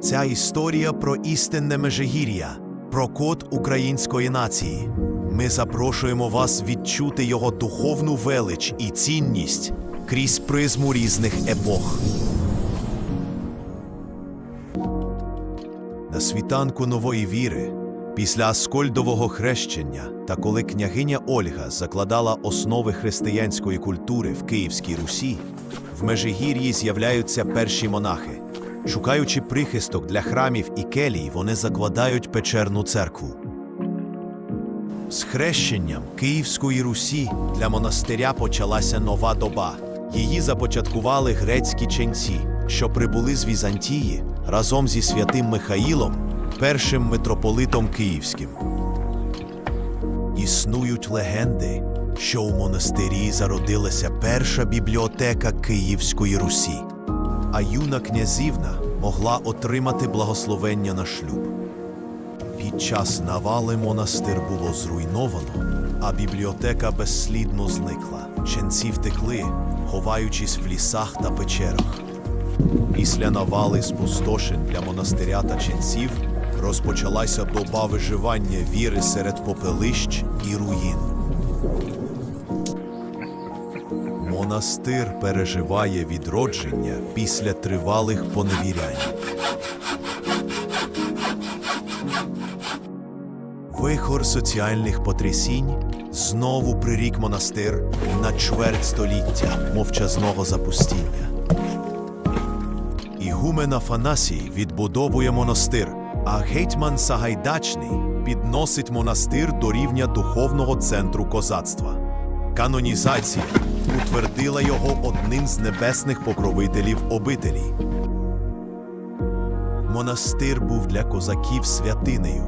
Ця історія про істинне Межигір'я, про код української нації. Ми запрошуємо вас відчути його духовну велич і цінність крізь призму різних епох. На світанку нової віри, після Аскольдового хрещення та коли княгиня Ольга закладала основи християнської культури в Київській Русі, в Межигір'ї з'являються перші монахи. Шукаючи прихисток для храмів і келій, вони закладають печерну церкву. З хрещенням Київської Русі для монастиря почалася нова доба. Її започаткували грецькі ченці, що прибули з Візантії разом зі святим Михаїлом, першим митрополитом Київським. Існують легенди, що у монастирі зародилася перша бібліотека Київської Русі, а юна князівна могла отримати благословення на шлюб. Під час навали монастир було зруйновано, а бібліотека безслідно зникла. Ченці втекли, ховаючись в лісах та печерах. Після навали спустошень для монастиря та ченців розпочалася доба виживання віри серед попелищ і руїн. Монастир переживає відродження після тривалих поневірянь. Вихор соціальних потрясінь знову прирік монастир на чверть століття мовчазного запустіння. Ігумен Афанасій відбудовує монастир, а гетьман Сагайдачний підносить монастир до рівня духовного центру козацтва. Канонізація утвердила його одним з небесних покровителів обителі. Монастир був для козаків святинею.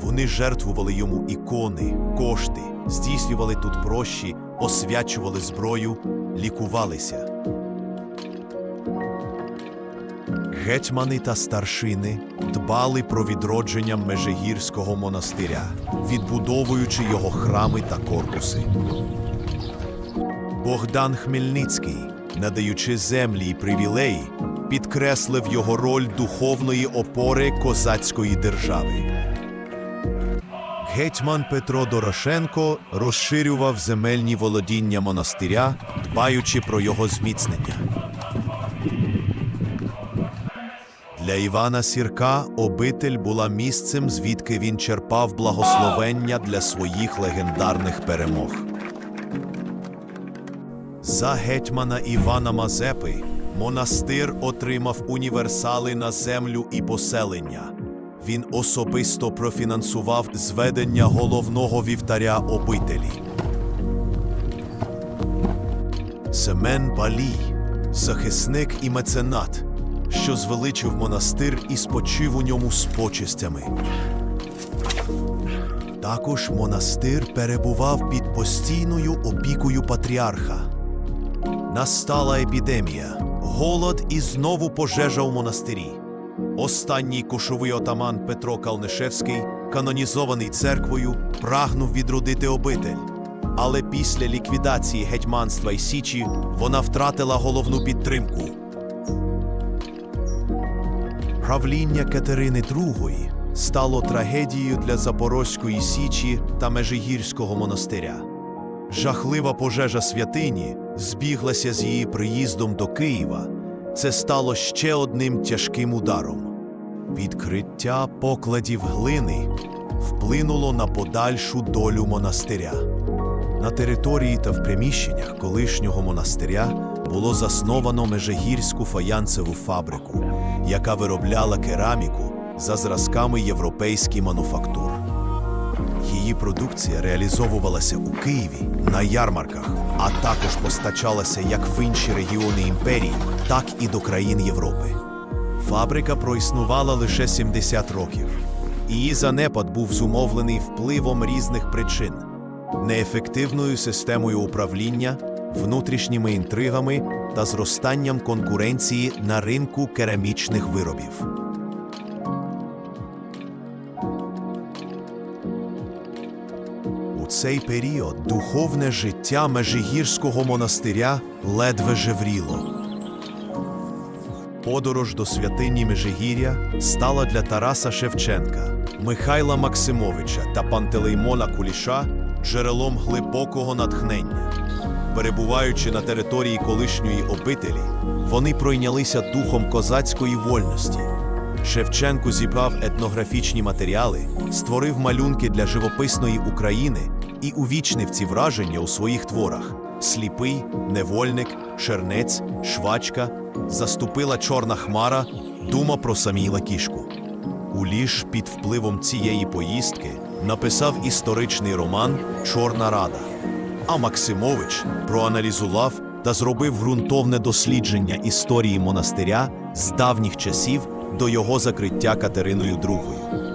Вони жертвували йому ікони, кошти, здійснювали тут прощі, освячували зброю, лікувалися. Гетьмани та старшини дбали про відродження Межигірського монастиря, відбудовуючи його храми та корпуси. Богдан Хмельницький, надаючи землі й привілеї, підкреслив його роль духовної опори козацької держави. Гетьман Петро Дорошенко розширював земельні володіння монастиря, дбаючи про його зміцнення. Для Івана Сірка обитель була місцем, звідки він черпав благословення для своїх легендарних перемог. За гетьмана Івана Мазепи монастир отримав універсали на землю і поселення. Він особисто профінансував зведення головного вівтаря обителі. Семен Балій, захисник і меценат, що звеличив монастир і спочив у ньому з почестями. Також монастир перебував під постійною опікою патріарха. Настала епідемія, голод і знову пожежа у монастирі. Останній кошовий отаман Петро Калнишевський, канонізований церквою, прагнув відродити обитель. Але після ліквідації гетьманства й Січі вона втратила головну підтримку. Правління Катерини II стало трагедією для Запорозької Січі та Межигірського монастиря. Жахлива пожежа святині збіглася з її приїздом до Києва. Це стало ще одним тяжким ударом. Відкриття покладів глини вплинуло на подальшу долю монастиря. На території та в приміщеннях колишнього монастиря було засновано Межигірську фаянцеву фабрику, яка виробляла кераміку за зразками європейських мануфактур. Її продукція реалізовувалася у Києві на ярмарках, а також постачалася як в інші регіони імперії, так і до країн Європи. Фабрика проіснувала лише 70 років. Її занепад був зумовлений впливом різних причин: неефективною системою управління, внутрішніми інтригами та зростанням конкуренції на ринку керамічних виробів. Цей період духовне життя Межигірського монастиря ледве жевріло. Подорож до святині Межигір'я стала для Тараса Шевченка, Михайла Максимовича та Пантелеймона Куліша джерелом глибокого натхнення. Перебуваючи на території колишньої обителі, вони пройнялися духом козацької вольності. Шевченко зібрав етнографічні матеріали, створив малюнки для живописної України і увічнив ці враження у своїх творах: сліпий, невольник, шернець, швачка, заступила чорна хмара, дума про Саміла кішку. Уліш під впливом цієї поїздки написав історичний роман Чорна Рада. А Максимович проаналізував та зробив ґрунтовне дослідження історії монастиря з давніх часів до його закриття Катериною II.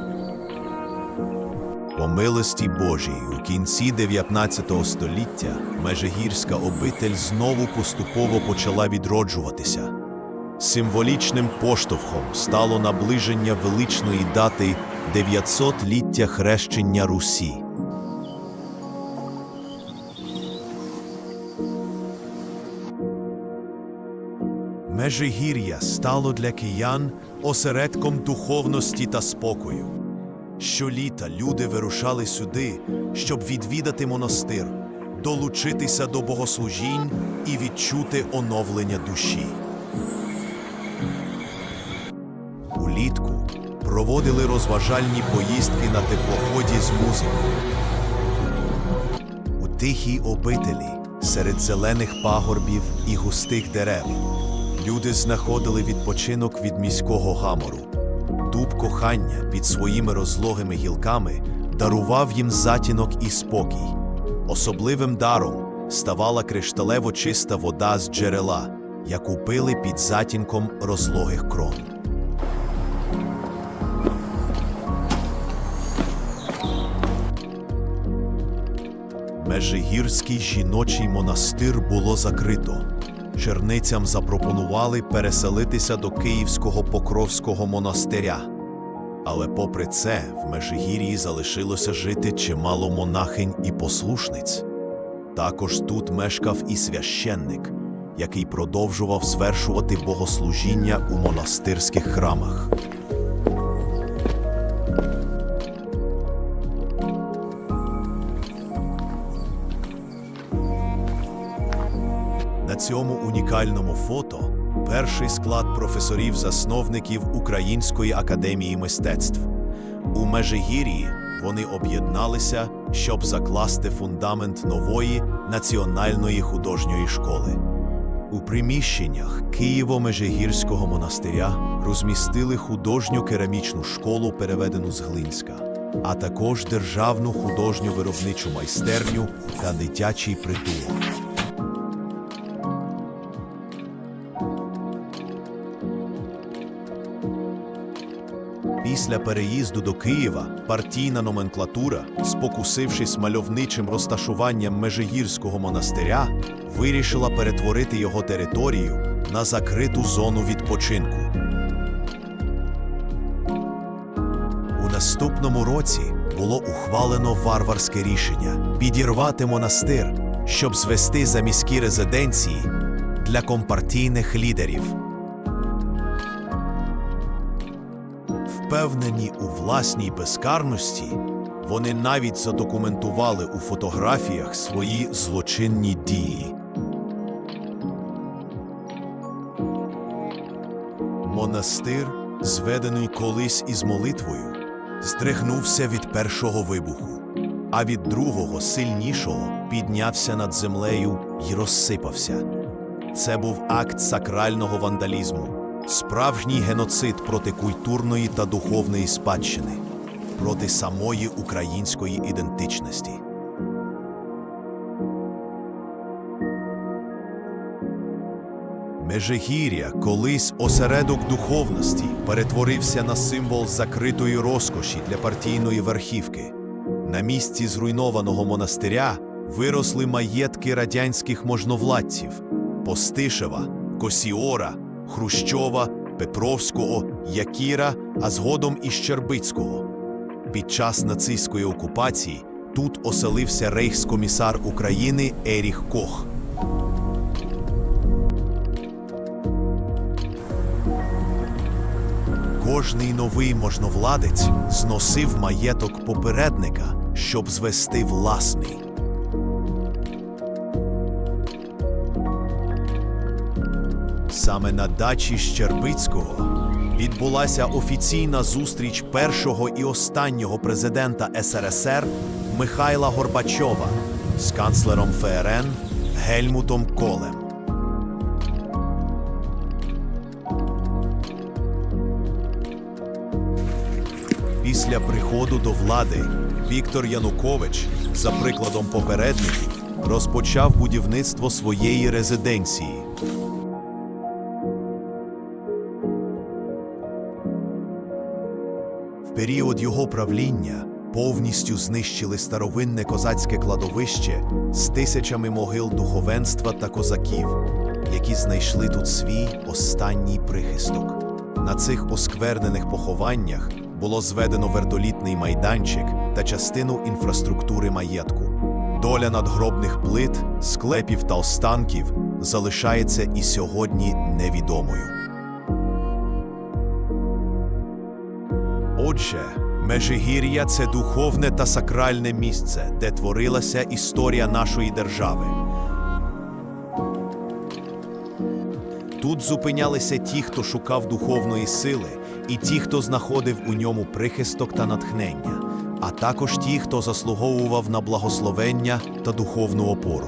По милості Божій у кінці 19 століття Межигірська обитель знову поступово почала відроджуватися. Символічним поштовхом стало наближення величної дати 900-ліття хрещення Русі. Межигір'я стало для киян осередком духовності та спокою. Щоліта люди вирушали сюди, щоб відвідати монастир, долучитися до богослужінь і відчути оновлення душі. Улітку проводили розважальні поїздки на теплоході з музикою. У тихій обителі серед зелених пагорбів і густих дерев люди знаходили відпочинок від міського гамору. Дуб кохання під своїми розлогими гілками дарував їм затінок і спокій. Особливим даром ставала кришталево чиста вода з джерела, яку пили під затінком розлогих крон. Межигірський жіночий монастир було закрито. Черницям запропонували переселитися до Київського Покровського монастиря. Але попри це, в Межигір'ї залишилося жити чимало монахинь і послушниць. Також тут мешкав і священник, який продовжував звершувати богослужіння у монастирських храмах. Цьому унікальному фото перший склад професорів-засновників Української академії мистецтв. У Межигір'ї вони об'єдналися, щоб закласти фундамент нової національної художньої школи. У приміщеннях Києво-Межигірського монастиря розмістили художню керамічну школу, переведену з Глинська, а також державну художню виробничу майстерню та дитячий притулок. Після переїзду до Києва партійна номенклатура, спокусившись мальовничим розташуванням Межигірського монастиря, вирішила перетворити його територію на закриту зону відпочинку. У наступному році було ухвалено варварське рішення підірвати монастир, щоб звести заміські резиденції для компартійних лідерів. Впевнені у власній безкарності, вони навіть задокументували у фотографіях свої злочинні дії. Монастир, зведений колись із молитвою, здригнувся від першого вибуху, а від другого сильнішого піднявся над землею і розсипався. Це був акт сакрального вандалізму, справжній геноцид проти культурної та духовної спадщини, проти самої української ідентичності. Межигір'я, колись осередок духовності, перетворився на символ закритої розкоші для партійної верхівки. На місці зруйнованого монастиря виросли маєтки радянських можновладців Постишева, Косіора, Хрущова, Петровського, Якіра, а згодом і Щербицького. Під час нацистської окупації тут оселився рейхскомісар України Еріх Кох. Кожний новий можновладець зносив маєток попередника, щоб звести власний. Саме на дачі Щербицького відбулася офіційна зустріч першого і останнього президента СРСР Михайла Горбачова з канцлером ФРН Гельмутом Колем. Після приходу до влади Віктор Янукович, за прикладом попередників, розпочав будівництво своєї резиденції. Період його правління повністю знищили старовинне козацьке кладовище з тисячами могил духовенства та козаків, які знайшли тут свій останній прихисток. На цих осквернених похованнях було зведено вертолітний майданчик та частину інфраструктури маєтку. Доля надгробних плит, склепів та останків залишається і сьогодні невідомою. Отже, Межигір'я це духовне та сакральне місце, де творилася історія нашої держави. Тут зупинялися ті, хто шукав духовної сили, і ті, хто знаходив у ньому прихисток та натхнення, а також ті, хто заслуговував на благословення та духовну опору.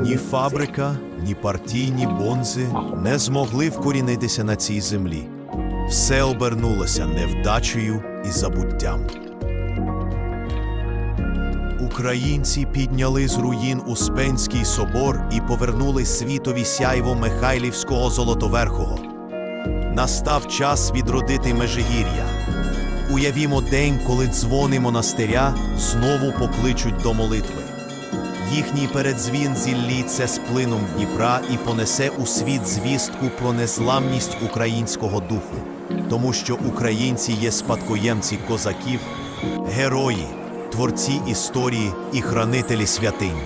Ні фабрика, ні партійні бонзи не змогли вкорінитися на цій землі. Все обернулося невдачею і забуттям. Українці підняли з руїн Успенський собор і повернули світові сяйво Михайлівського Золотоверхого. Настав час відродити Межигір'я. Уявімо день, коли дзвони монастиря знову покличуть до молитви. Їхній передзвін зілліться з плином Дніпра і понесе у світ звістку про незламність українського духу, тому що українці є спадкоємці козаків, герої, творці історії і хранителі святинь.